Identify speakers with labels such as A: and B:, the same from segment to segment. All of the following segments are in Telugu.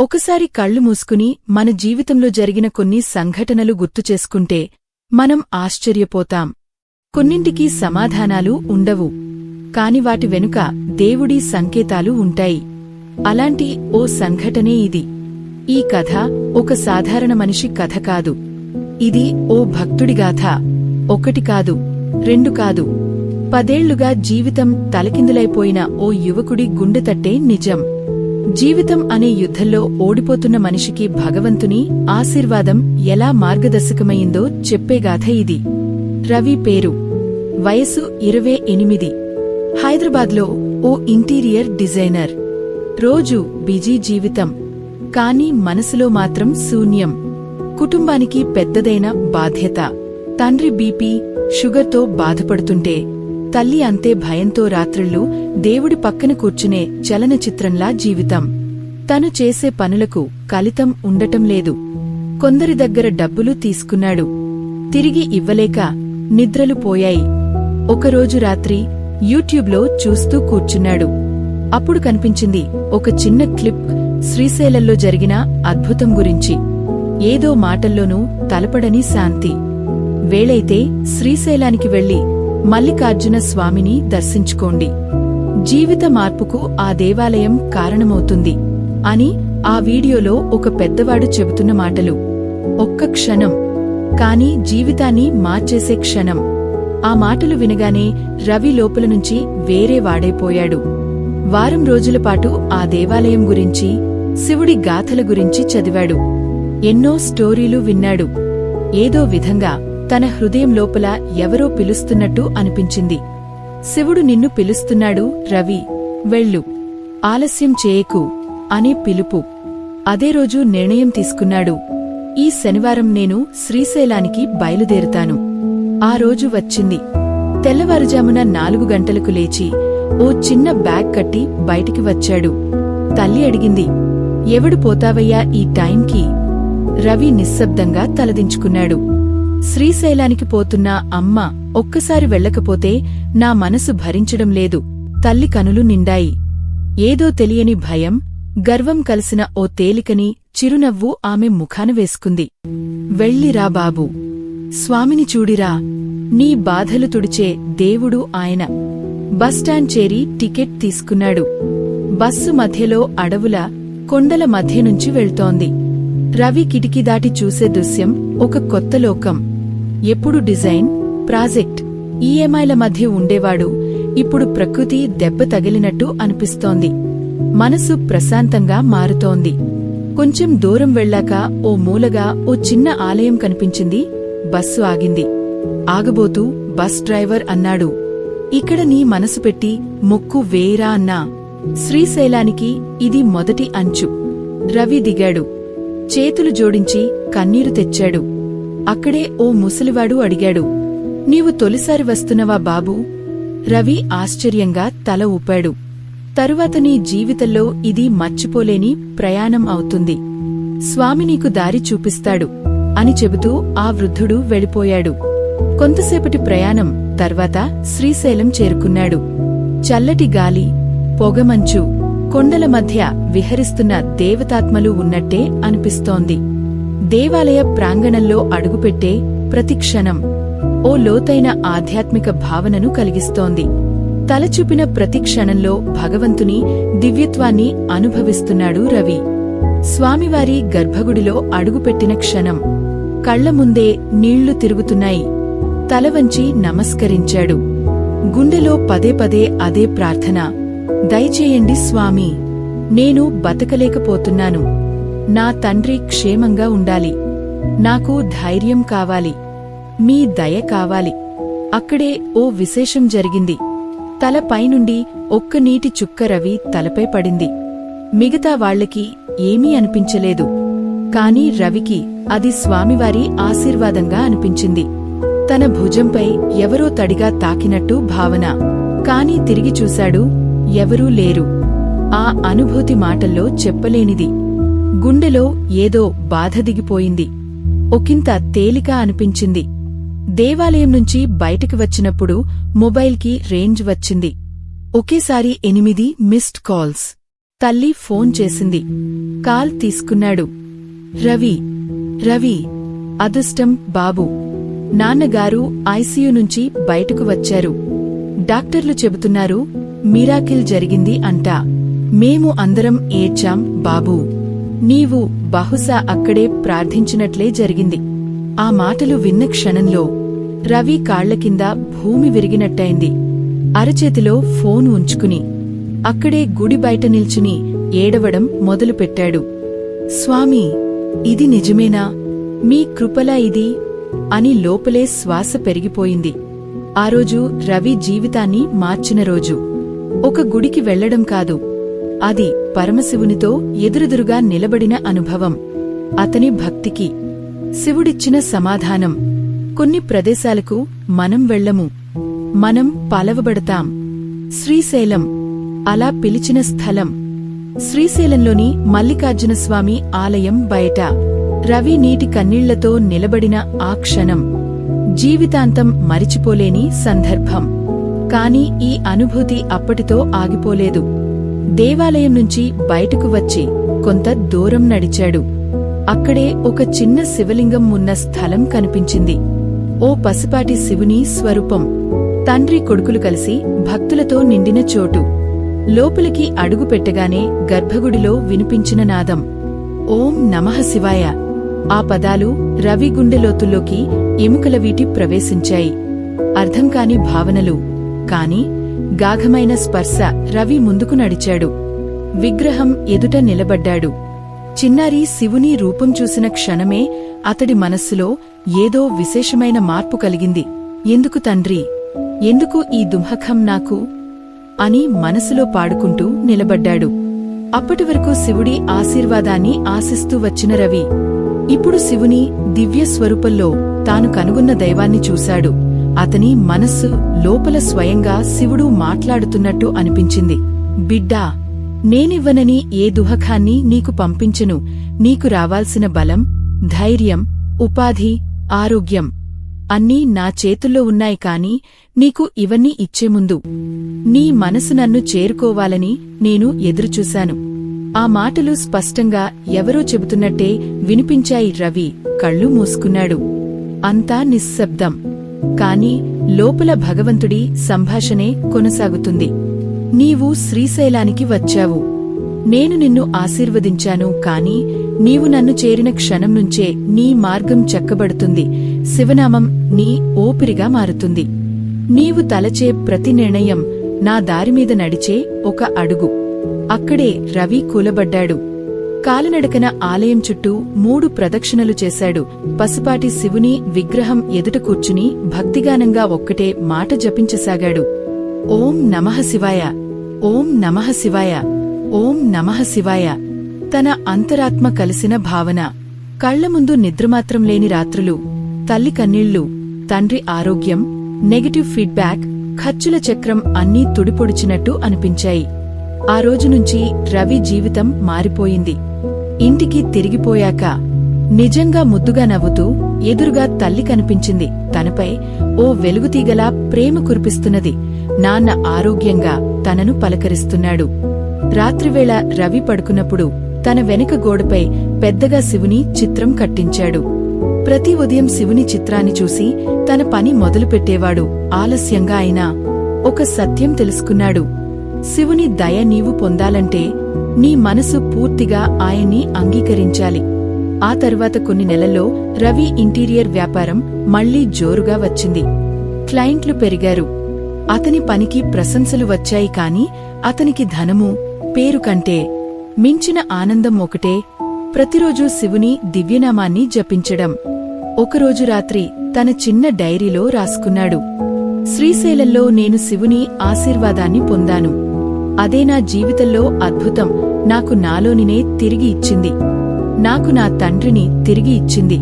A: ఒకసారి కళ్ళు మూసుకుని మన జీవితంలో జరిగిన కొన్ని సంఘటనలు గుర్తుచేసుకుంటే మనం ఆశ్చర్యపోతాం. కొన్నింటికి సమాధానాలు ఉండవు. కాని వాటి వెనుక దేవుడి సంకేతాలు ఉంటాయి. అలాంటి ఓ సంఘటనే ఇది. ఈ కథ ఒక సాధారణ మనిషి కథ కాదు. ఇది ఓ భక్తుడి గాథ. ఒకటి కాదు రెండు కాదు. పదేళ్ళుగా జీవితం తలకిందులైపోయిన ఓ యువకుడి గుండెతట్టే నిజం. జీవితం అనే యుద్ధంలో ఓడిపోతున్న మనిషికి భగవంతుని ఆశీర్వాదం ఎలా మార్గదర్శకమైందో చెప్పేగాథ ఇది. రవి పేరు. వయసు ఇరవై ఎనిమిది. హైదరాబాద్లో ఓ ఇంటీరియర్ డిజైనర్. రోజు బిజీ జీవితం. కానీ మనసులో మాత్రం శూన్యం. కుటుంబానికి పెద్దదైన బాధ్యత. తండ్రి బీపీ షుగర్తో బాధపడుతుంటే తల్లి అంతే భయంతో రాత్రిళ్ళు దేవుడి పక్కన కూర్చునే చలనచిత్రంలా జీవితం. తను చేసే పనులకు కలితం ఉండటం లేదు. కొందరి దగ్గర డబ్బులు తీసుకున్నాడు. తిరిగి ఇవ్వలేక నిద్రలు పోయాయి. ఒకరోజు రాత్రి యూట్యూబ్లో చూస్తూ కూర్చున్నాడు. అప్పుడు కనిపించింది ఒక చిన్న క్లిప్ శ్రీశైలంలో జరిగిన అద్భుతం గురించి. ఏదో మాటల్లోనూ తలపడని శాంతి. వేళైతే శ్రీశైలానికి వెళ్ళి మల్లికార్జున స్వామిని దర్శించుకోండి. జీవిత మార్పుకు ఆ దేవాలయం కారణమవుతుంది అని ఆ వీడియోలో ఒక పెద్దవాడు చెబుతున్న మాటలు. ఒక్క క్షణం. కాని జీవితాన్ని మార్చేసే క్షణం. ఆ మాటలు వినగానే రవి లోపల నుంచి వేరే వాడైపోయాడు. వారం రోజులపాటు ఆ దేవాలయం గురించి శివుడి గాథల గురించి చదివాడు. ఎన్నో స్టోరీలు విన్నాడు. ఏదో విధంగా తన హృదయం లోపల ఎవరో పిలుస్తున్నట్టు అనిపించింది. శివుడు నిన్ను పిలుస్తున్నాడు రవి వెళ్ళు ఆలస్యం చేయకు అనే పిలుపు. అదే రోజు నిర్ణయం తీసుకున్నాడు. ఈ శనివారం నేను శ్రీశైలానికి బయలుదేరుతాను. ఆ రోజు వచ్చింది. తెల్లవారుజామున నాలుగు గంటలకు లేచి ఓ చిన్న బ్యాగ్ కట్టి బయటికి వచ్చాడు. తల్లి అడిగింది ఎవడు పోతావయ్యా ఈ టైంకి? రవి నిశ్శబ్దంగా తలదించుకున్నాడు. శ్రీశైలానికి పోతున్న అమ్మ ఒక్కసారి వెళ్ళకపోతే నా మనసు భరించడం లేదు. తల్లి కనులు నిండాయి. ఏదో తెలియని భయం గర్వం కలిసిన ఓ తేలికని చిరునవ్వు ఆమె ముఖాన వేసుకుంది. వెళ్ళిరా బాబూ. స్వామిని చూడిరా. నీ బాధలు తుడిచే దేవుడు ఆయన. బస్టాండ్ చేరి టికెట్ తీసుకున్నాడు. బస్సు మధ్యలో అడవుల కొండల మధ్య నుంచి వెళ్తోంది. రవి కిటికీ దాటి చూసే దృశ్యం ఒక కొత్త లోకం. ఎప్పుడు డిజైన్ ప్రాజెక్ట్ ఈఎంఐల మధ్య ఉండేవాడు. ఇప్పుడు ప్రకృతి దెబ్బ తగిలినట్టు అనిపిస్తోంది. మనసు ప్రశాంతంగా మారుతోంది. కొంచెం దూరం వెళ్ళాక ఓ మూలగా ఓ చిన్న ఆలయం కనిపించింది. బస్సు ఆగింది. ఆగబోతూ బస్ డ్రైవర్ అన్నాడు. ఇక్కడ నీ మనసు పెట్టి మొక్కు వేరా అన్నా. శ్రీశైలానికి ఇది మొదటి అంచు. రవి దిగాడు. చేతులు జోడించి కన్నీరు తెచ్చాడు. అక్కడే ఓ ముసలివాడు అడిగాడు నీవు తొలిసారి వస్తున్నవా బాబూ? రవి ఆశ్చర్యంగా తల ఊపాడు తరువాత నీ జీవితంలో ఇది మర్చిపోలేని ప్రయాణం అవుతుంది. స్వామి నీకు దారి చూపిస్తాడు అని చెబుతూ ఆ వృద్ధుడు వెళ్ళిపోయాడు. కొంతసేపటి ప్రయాణం తర్వాత శ్రీశైలం చేరుకున్నాడు. చల్లటి గాలి పొగమంచు కొండల మధ్య విహరిస్తున్న దేవతాత్మలు ఉన్నట్టే అనిపిస్తోంది. దేవాలయ ప్రాంగణంలో అడుగుపెట్టే ప్రతిక్షణం ఓ లోతైన ఆధ్యాత్మిక భావనను కలిగిస్తోంది. తలచూపిన ప్రతి క్షణంలో భగవంతుని దివ్యత్వాన్ని అనుభవిస్తున్నాడు రవి. స్వామివారి గర్భగుడిలో అడుగుపెట్టిన క్షణం. కళ్ళ ముందే నీళ్ళు తిరుగుతున్నాయి. తలవంచి నమస్కరించాడు. గుండెలో పదే పదే అదే ప్రార్థన. దయచేయండి స్వామి నేను బతకలేకపోతున్నాను. నా తండ్రి క్షేమంగా ఉండాలి. నాకు ధైర్యం కావాలి. మీ దయ కావాలి. అక్కడే ఓ విశేషం జరిగింది. తలపైనుండి ఒక్క నీటి చుక్క రవి తలపై పడింది. మిగతా వాళ్ళకి ఏమీ అనిపించలేదు. కాని రవికి అది స్వామివారి ఆశీర్వాదంగా అనిపించింది. తన భుజంపై ఎవరో తడిగా తాకినట్టు భావన. కాని తిరిగి చూశాడు ఎవరూ లేరు. ఆ అనుభూతి మాటల్లో చెప్పలేనిది. గుండెలో ఏదో బాధ దిగిపోయింది. ఒకింత తేలిక అనిపించింది. దేవాలయం నుంచి బయటికి వచ్చినప్పుడు మొబైల్కి రేంజ్ వచ్చింది. ఒకేసారి ఎనిమిది మిస్డ్ కాల్స్. తల్లి ఫోన్ చేసింది. కాల్ తీసుకున్నాడు. రవి రవి అదృష్టం బాబు. నాన్నగారు ఐసీయూ నుంచి బయటకు వచ్చారు. డాక్టర్లు చెబుతున్నారు మిరాకిల్ జరిగింది అంటా. మేము అందరం ఏడ్చాం బాబూ. నీవు బహుశా అక్కడే ప్రార్థించినట్లే జరిగింది. ఆ మాటలు విన్న క్షణంలో రవి కాళ్ళ కింద భూమి విరిగినట్టయింది. అరచేతిలో ఫోన్ ఉంచుకుని అక్కడే గుడి బయట నిల్చుని ఏడవడం మొదలుపెట్టాడు. స్వామి ఇది నిజమేనా? మీ కృపలా ఇది? అని లోపలే శ్వాస పెరిగిపోయింది. ఆ రోజు రవి జీవితాన్ని మార్చిన రోజు. ఒక గుడికి వెళ్ళడం కాదు. అది పరమశివునితో ఎదురెదురుగా నిలబడిన అనుభవం అతని భక్తికి శివుడిచ్చిన సమాధానం. కొన్ని ప్రదేశాలకు మనం వెళ్ళము. మనం పలవబడతాం. శ్రీశైలం అలా పిలిచిన స్థలం. శ్రీశైలంలోని మల్లికార్జునస్వామి ఆలయం బయట. రవి నీటి కన్నీళ్ళతో నిలబడిన ఆ క్షణం. జీవితాంతం మరిచిపోలేని సందర్భం. కాని ఈ అనుభూతి అప్పటితో ఆగిపోలేదు. దేవాలయం నుంచి బయటకు వచ్చి కొంత దూరం నడిచాడు. అక్కడే ఒక చిన్న శివలింగం ఉన్న స్థలం కనిపించింది. ఓ పసిపాటి శివుని స్వరూపం. తండ్రి కొడుకులు కలిసి భక్తులతో నిండిన చోటు. లోపలికి అడుగు పెట్టగానే గర్భగుడిలో వినిపించిన నాదం. ఓం నమః శివాయ. ఆ పదాలు రవి గుండెలోతుల్లోకి ఎముకల వీటి ప్రవేశించాయి. అర్థం కాని భావనలు. కాని గాఘమైన స్పర్శ రవి ముందుకు నడిచాడు. విగ్రహం ఎదుట నిలబడ్డాడు. చిన్నారి శివుని రూపం చూసిన క్షణమే అతడి మనస్సులో ఏదో విశేషమైన మార్పు కలిగింది. ఎందుకు తండ్రి? ఎందుకు ఈ దుంహకం నాకు? అని మనసులో పాడుకుంటూ నిలబడ్డాడు. అప్పటివరకు శివుడి ఆశీర్వాదాన్ని ఆశిస్తూ వచ్చిన రవి ఇప్పుడు శివుని దివ్య స్వరూపంలో తాను కనుగొన్న దైవాన్ని చూశాడు. అతని మనస్సు లోపల స్వయంగా శివుడు మాట్లాడుతున్నట్టు అనిపించింది. బిడ్డా నేనివ్వనని ఏ దుహఖాన్ని నీకు పంపించను. నీకు రావాల్సిన బలం ధైర్యం ఉపాధి ఆరోగ్యం అన్నీ నా చేతుల్లో ఉన్నాయి కాని నీకు ఇవన్నీ ఇచ్చే ముందు నీ మనసు నన్ను చేరుకోవాలని నేను ఎదురుచూశాను. ఆ మాటలు స్పష్టంగా ఎవరో చెబుతున్నట్టే వినిపించాయి రవి. కళ్ళు మూసుకున్నాడు. అంతా నిశ్శబ్దం. కాని లోపల భగవంతుడి సంభాషణే కొనసాగుతుంది. నీవు శ్రీశైలానికి వచ్చావు. నేను నిన్ను ఆశీర్వదించాను కాని నీవు నన్ను చేరిన క్షణం నుంచే నీ మార్గం చెక్కబడుతుంది. శివనామం నీ ఓపిరిగా మారుతుంది. నీవు తలచే ప్రతి నిర్ణయం నా దారిమీద నడిచే ఒక అడుగు. అక్కడే రవి కూలబడ్డాడు. కాలినడకన ఆలయం చుట్టూ మూడు ప్రదక్షిణలు చేశాడు. పసుపాటి శివుని విగ్రహం ఎదుట కూర్చుని భక్తిగానంగా ఒక్కటే మాట జపించసాగాడు. ఓం నమః శివాయ. ఓం నమః శివాయ. ఓం నమః శివాయ. తన అంతరాత్మ కలిసిన భావన. కళ్ళ ముందు నిద్రమాత్రం లేని రాత్రులు. తల్లి కన్నీళ్ళు. తండ్రి ఆరోగ్యం. Negative feedback. ఖర్చుల చక్రం అన్నీ తుడిపొడిచినట్టు అనిపించాయి. ఆ రోజు నుంచి రవి జీవితం మారిపోయింది. ఇంటికి తిరిగిపోయాక నిజంగా ముద్దుగా నవ్వుతూ ఎదురుగా తల్లి కనిపించింది. తనపై ఓ వెలుగుతీగలా ప్రేమ కురిపిస్తున్నది. నాన్న ఆరోగ్యంగా తనను పలకరిస్తున్నాడు. రాత్రివేళ రవి పడుకున్నప్పుడు తన వెనుక గోడపై పెద్దగా శివుని చిత్రం కట్టించాడు. ప్రతి ఉదయం శివుని చిత్రాన్ని చూసి తన పని మొదలుపెట్టేవాడు. ఆలస్యంగా అయినా ఒక సత్యం తెలుసుకున్నాడు. శివుని దయ నీవు పొందాలంటే నీ మనసు పూర్తిగా ఆయన్ని అంగీకరించాలి. ఆ తర్వాత కొన్ని నెలల్లో రవి ఇంటీరియర్ వ్యాపారం మళ్ళీ జోరుగా వచ్చింది. క్లయింట్లు పెరిగారు. అతని పనికి ప్రశంసలు వచ్చాయి కాని అతనికి ధనము పేరు కంటే మించిన ఆనందం ఒకటే ప్రతిరోజూ శివుని దివ్యనామాన్ని జపించడం. ఒకరోజు రాత్రి తన చిన్న డైరీలో రాసుకున్నాడు. శ్రీశైలంలో నేను శివుని ఆశీర్వాదాన్ని పొందాను. అదే నా జీవితంలో అద్భుతం. నాకు నాలోనినే తిరిగి ఇచ్చింది. నాకు నా తండ్రిని తిరిగి ఇచ్చింది.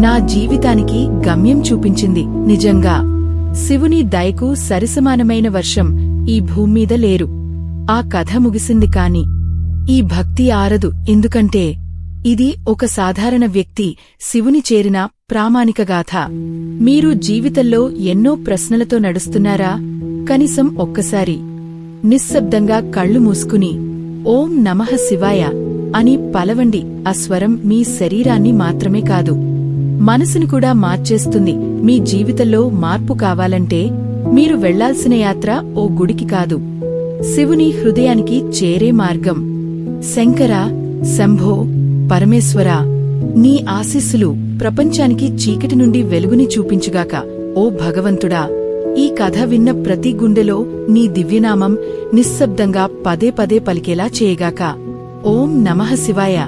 A: నా జీవితానికి గమ్యం చూపించింది. నిజంగా శివుని దయకు సరిసమానమైన వర్షం ఈ భూమ్మీద లేరు. ఆ కథ ముగిసింది కాని ఈ భక్తి ఆరదు. ఎందుకంటే ఇది ఒక సాధారణ వ్యక్తి శివుని చేరిన ప్రామాణిక గాథ. మీరు జీవితంలో ఎన్నో ప్రశ్నలతో నడుస్తున్నారా? కనీసం ఒక్కసారి నిశ్శబ్దంగా కళ్ళు మూసుకుని ఓం నమః శివాయ అని పలవండి. ఆ స్వరం మీ శరీరాన్ని మాత్రమే కాదు మనసును కూడా మార్చేస్తుంది. మీ జీవితంలో మార్పు కావాలంటే మీరు వెళ్ళాల్సిన యాత్ర ఓ గుడికి కాదు శివుని హృదయానికి చేరే మార్గం. శంకర శంభో పరమేశ్వర నీ ఆశీస్సులు ప్రపంచానికి చీకటి నుండి వెలుగుని చూపించుగాక ఓ భగవంతుడా ఈ కథ విన్న ప్రతి గుండెలో నీ దివ్యనామం నిశ్శబ్దంగా పదే పదే పలికేలా చేయగాక. ఓం నమః శివాయ.